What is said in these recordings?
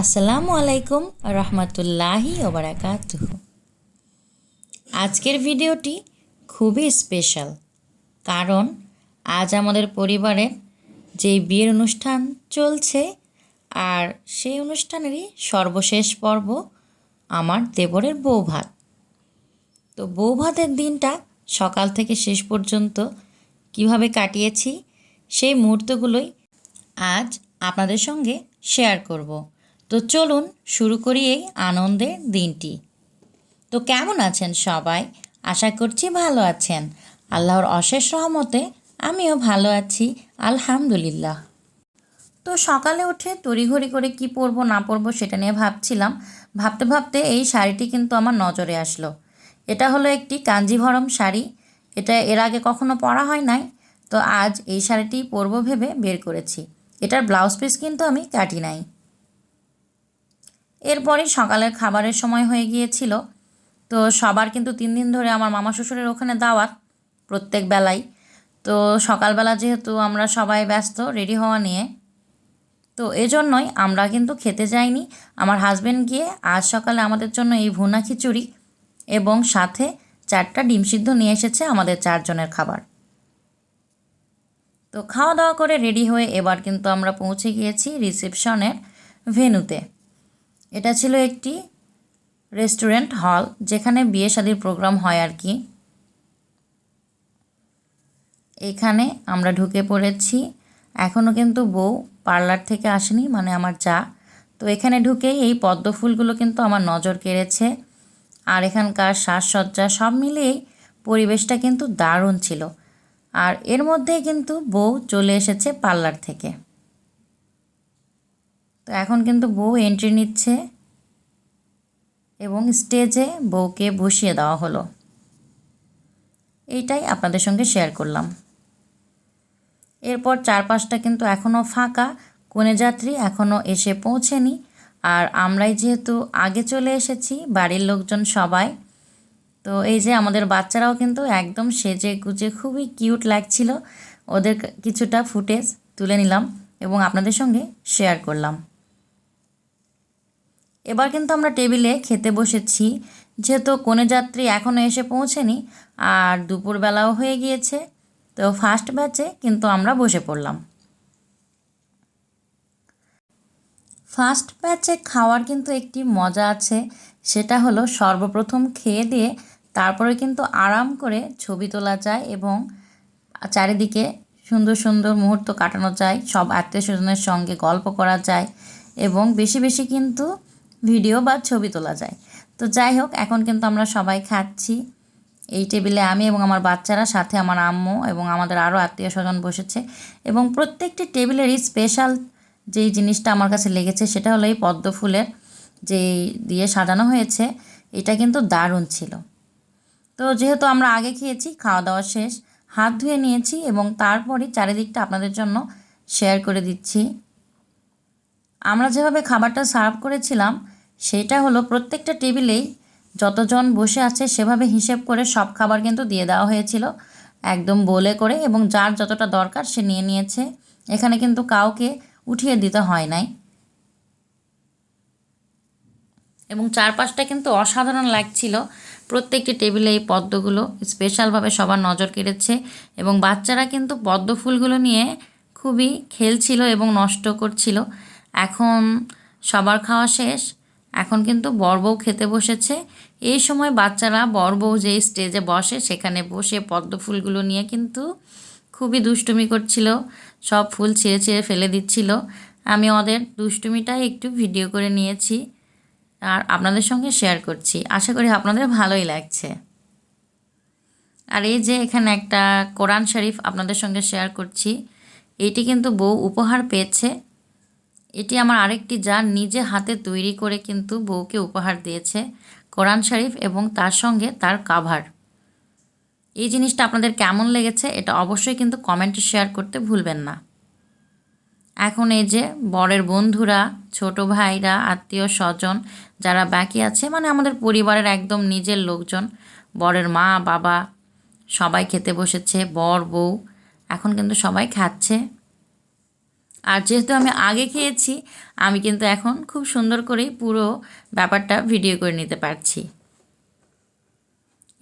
আসসালামু আলাইকুম রহমতুল্লাহি ওবরাকাতুহ। আজকের ভিডিওটি খুবই স্পেশাল, কারণ আজ আমাদের পরিবারের যে বিয়ের অনুষ্ঠান চলছে আর সেই অনুষ্ঠানেরই সর্বশেষ পর্ব আমার দেবরের বৌভাত। তো বৌভাতের দিনটা সকাল থেকে শেষ পর্যন্ত কীভাবে কাটিয়েছি সেই মুহূর্তগুলোই আজ আপনাদের সঙ্গে শেয়ার করব। তো চলুন শুরু করি এই আনন্দের দিনটি। তো কেমন আছেন সবাই? আশা করছি ভালো আছেন। আল্লাহর অশেষ রহমতে আমিও ভালো আছি, আলহামদুলিল্লাহ। তো সকালে উঠে তড়িঘড়ি করে কি পরবো, না পরবো সেটা নিয়ে ভাবছিলাম। ভাবতে ভাবতে এই শাড়িটি কিন্তু আমার নজরে আসলো। এটা হলো একটি কাঞ্জিভরম শাড়ি। এটা এর আগে কখনো পরা হয় নাই। তো আজ এই শাড়িটি পরবো ভেবে বের করেছি। এটার ব্লাউজ পিস কিন্তু আমি কাটি নাই। এরপরে সকালের খাবারের সময় হয়ে গিয়েছিল। তো সবার কিন্তু তিন দিন ধরে আমার মামা শ্বশুরের ওখানে দাওয়াত প্রত্যেক বেলায় তো সকালবেলা যেহেতু আমরা সবাই ব্যস্ত রেডি হওয়া নিয়ে। তো এজন্যই আমরা কিন্তু খেতে যাইনি। আমার হাজবেন্ড গিয়ে আজ সকালে আমাদের জন্য এই ভুনা খিচুড়ি এবং সাথে চারটা ডিম সিদ্ধ নিয়ে এসেছে আমাদের চারজনের খাবার। তো খাওয়া দাওয়া করে রেডি হয়ে এবার কিন্তু আমরা পৌঁছে গিয়েছি রিসেপশনের ভেনুতে এটা ছিল একটি রেস্টুরেন্ট, হল, যেখানে বিয়ে শাদির প্রোগ্রাম হয় আর কি। এখানে আমরা ঢুকে পড়েছি। এখনও কিন্তু বউ পার্লার থেকে আসেনি মানে আমার চা তো এখানে ঢুকেই এই পদ্ম ফুলগুলো কিন্তু আমার নজর কেড়েছে। আর এখানকার সাজসজ্জা সব মিলিয়েই পরিবেশটা কিন্তু দারুণ ছিল। আর এর মধ্যেই কিন্তু বউ চলে এসেছে পার্লার থেকে। তো এখন কিন্তু বউ এন্ট্রি নিচ্ছে এবং স্টেজে বউকে বসিয়ে দেওয়া হলো। এইটাই আপনাদের সঙ্গে শেয়ার করলাম। এরপর চারপাশটা কিন্তু এখনও ফাঁকা কনে যাত্রী এখনও এসে পৌঁছেনি আর আমরাই যেহেতু আগে চলে এসেছি, বাড়ির লোকজন সবাই, তো এই যে আমাদের বাচ্চারাও কিন্তু একদম সেজে গুজে খুবই কিউট লাগছিল। ওদের কিছুটা ফুটেজ তুলে নিলাম এবং আপনাদের সঙ্গে শেয়ার করলাম। এবার কিন্তু আমরা টেবিলে খেতে বসেছি। যেহেতু কনে যাত্রী এখনও এসে পৌঁছেনি, আর দুপুরবেলাও হয়ে গিয়েছে, তো ফার্স্ট ব্যাচে কিন্তু আমরা বসে পড়লাম। ফার্স্ট ব্যাচে খাওয়ার কিন্তু একটি মজা আছে, সেটা হলো সর্বপ্রথম খেয়ে দিয়ে তারপরে কিন্তু আরাম করে ছবি তোলা যায় এবং চারিদিকে সুন্দর সুন্দর মুহূর্ত কাটানো যায়, সব আত্মীয় স্বজনের সঙ্গে গল্প করা যায় এবং বেশি বেশি কিন্তু ভিডিও বা ছবি তোলা যায়। তো যাই হোক, এখন কিন্তু আমরা সবাই খাচ্ছি। এই টেবিলে আমি এবং আমার বাচ্চারা, সাথে আমার আম্মু এবং আমাদের আরও আত্মীয় স্বজন বসেছে। এবং প্রত্যেকটি টেবিলেরই স্পেশাল যেই জিনিসটা আমার কাছে লেগেছে, সেটা হলো এই পদ্ম ফুলের যে দিয়ে সাজানো হয়েছে, এটা কিন্তু দারুণ ছিল। তো যেহেতু আমরা আগে খেয়েছি খাওয়া দাওয়া শেষ, হাত ধুয়ে নিয়েছি এবং তারপরই চারিদিকটা আপনাদের জন্য শেয়ার করে দিচ্ছি। আমরা যেভাবে খাবারটা সার্ভ করেছিলাম সেটা হলো প্রত্যেকটা টেবিলেই যতজন বসে আছে সেভাবে হিসেব করে সব খাবার কিন্তু দিয়ে দেওয়া হয়েছিল। একদম বলে করে এবং যার যতটা দরকার সে নিয়ে নিয়েছে। এখানে কিন্তু কাউকে উঠিয়ে দিতে হয় নাই। এবং চারপাশটা কিন্তু অসাধারণ লাগছিল। প্রত্যেকটি টেবিলে এই পদ্মগুলো স্পেশালভাবে সবার নজর কেড়েছে এবং বাচ্চারা কিন্তু পদ্ম ফুলগুলো নিয়ে খুবই খেলছিল এবং নষ্ট করছিল। এখন সবার খাওয়া শেষ। এখন কিন্তু বড়বউ খেতে বসেছে। এই সময় বাচ্চারা বড়বউ যেই স্টেজে বসে, সেখানে বসে পদ্ম ফুলগুলো নিয়ে কিন্তু খুবই দুষ্টুমি করছিল। সব ফুল ছিঁড়ে ছিঁড়ে ফেলে দিচ্ছিল। আমি ওদের দুষ্টুমিটাই একটু ভিডিও করে নিয়েছি আর আপনাদের সঙ্গে শেয়ার করছি। আশা করি আপনাদের ভালোই লাগছে। আর এই যে এখানে একটা কোরআন শরীফ আপনাদের সঙ্গে শেয়ার করছি। এটি কিন্তু বউ উপহার পেয়েছে। এটি আমার আরেকটি যা নিজে হাতে তৈরি করে কিন্তু বউকে উপহার দিয়েছে, কোরআন শরীফ এবং তার সঙ্গে তার কাভার। এই জিনিসটা আপনাদের কেমন লেগেছে এটা অবশ্যই কিন্তু কমেন্টে শেয়ার করতে ভুলবেন না। এখন এই যে বরের বন্ধুরা, ছোট ভাইরা, আত্মীয় স্বজন যারা বাকি আছে মানে আমাদের পরিবারের একদম নিজের লোকজন, বরের মা, বাবা, সবাই খেতে বসেছে, বর, বউ, এখন কিন্তু সবাই খাচ্ছে। আর যেহেতু আমি আগে খেয়েছি, আমি কিন্তু এখন খুব সুন্দর করেই পুরো ব্যাপারটা ভিডিও করে নিতে পারছি।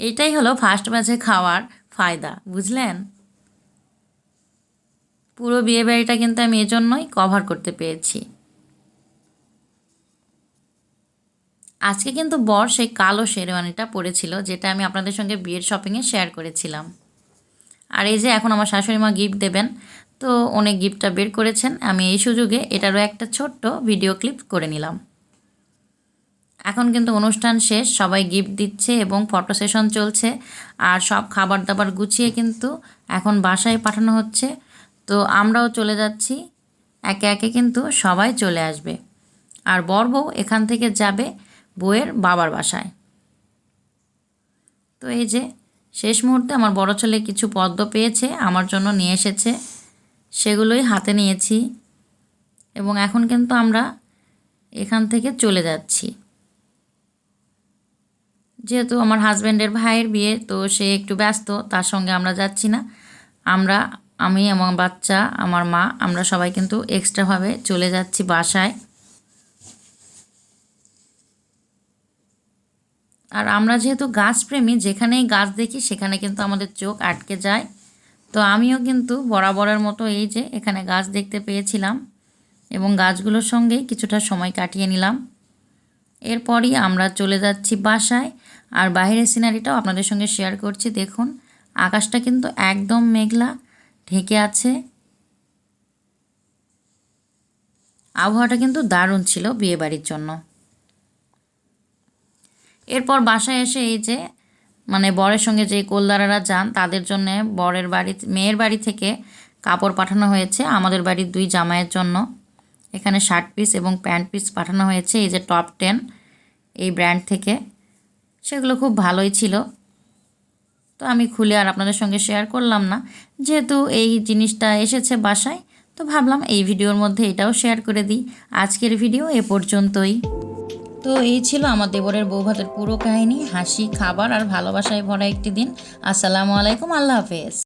এটাই হলো ফার্স্ট ব্যাচে খাওয়ার ফায়দা, বুঝলেন? পুরো বিয়ে বাড়িটা কিন্তু আমি এজন্যই কভার করতে পেরেছি। আজকে কিন্তু বর সেই কালো শেরওয়ানিটা পরেছিল, যেটা আমি আপনাদের সঙ্গে বিয়ের শপিংয়ে শেয়ার করেছিলাম। আর এই যে এখন আমার শাশুড়ি মা গিফট দেবেন তো অনেক গিফটটা বের করেছেন। আমি এই সুযোগে এটারও একটা ছোট্ট ভিডিও ক্লিপ করে নিলাম। এখন কিন্তু অনুষ্ঠান শেষ, সবাই গিফট দিচ্ছে এবং ফটো সেশন চলছে আর সব খাবার দাবার গুছিয়ে কিন্তু এখন বাসায় পাঠানো হচ্ছে। তো আমরাও চলে যাচ্ছি, একে একে কিন্তু সবাই চলে আসবে। আর বর বউ এখান থেকে যাবে বউয়ের বাবার বাসায়। তো এই যে, শেষ মুহূর্তে আমার বড় ছেলে কিছু পদ্ম পেয়েছে, আমার জন্য নিয়ে এসেছে। সেগুলোই হাতে নিয়েছি এবং এখন কিন্তু আমরা এখান থেকে চলে যাচ্ছি। যেহেতু আমার হাজব্যান্ডের ভাইয়ের বিয়ে, তো সে একটু ব্যস্ত, তার সঙ্গে আমরা যাচ্ছি না। আমরা, আমি আমার বাচ্চা, আমার মা, আমরা সবাই কিন্তু এক্সট্রাভাবে চলে যাচ্ছি বাসায়। আর আমরা যেহেতু গাছপ্রেমী, যেখানেই গাছ দেখি, সেখানে কিন্তু আমাদের চোখ আটকে যায়। তো আমিও কিন্তু বরাবরের মতো এই যে এখানে গাছ দেখতে পেয়েছিলাম এবং গাছগুলোর সঙ্গেই কিছুটা সময় কাটিয়ে নিলাম। এরপরই আমরা চলে যাচ্ছি বাসায় আর বাইরের সিনারিটাও আপনাদের সঙ্গে শেয়ার করছি। দেখুন, আকাশটা কিন্তু একদম মেঘলা, ঢেকে আছে। আবহাওয়াটা কিন্তু দারুণ ছিল বিয়েবাড়ির জন্য। এরপর বাসায় এসে এই যে মানে বরের সঙ্গে যে কোলদারারা যান, তাদের জন্য বরের বাড়ি, মেয়ের বাড়ি থেকে কাপড় পাঠানো হয়েছে আমাদের বাড়ির দুই জামাইয়ের জন্য। এখানে শার্ট পিস এবং প্যান্ট পিস পাঠানো হয়েছে, এই যে টপ টেন এই ব্র্যান্ড থেকে। সেগুলো খুব ভালোই ছিল। তো আমি খুলে আর আপনাদের সঙ্গে শেয়ার করলাম না। যেহেতু এই জিনিসটা এসেছে বাসায়, তো ভাবলাম এই ভিডিওর মধ্যে এটাও শেয়ার করে দিই। আজকের ভিডিও এ পর্যন্তই। তো এই ছিল আমার দেবরের বৌভাতের পুরো কাহিনী, হাসি, খাবার আর ভালোবাসায় ভরা একটি দিন। আসসালামু আলাইকুম, আল্লাহ হাফেজ।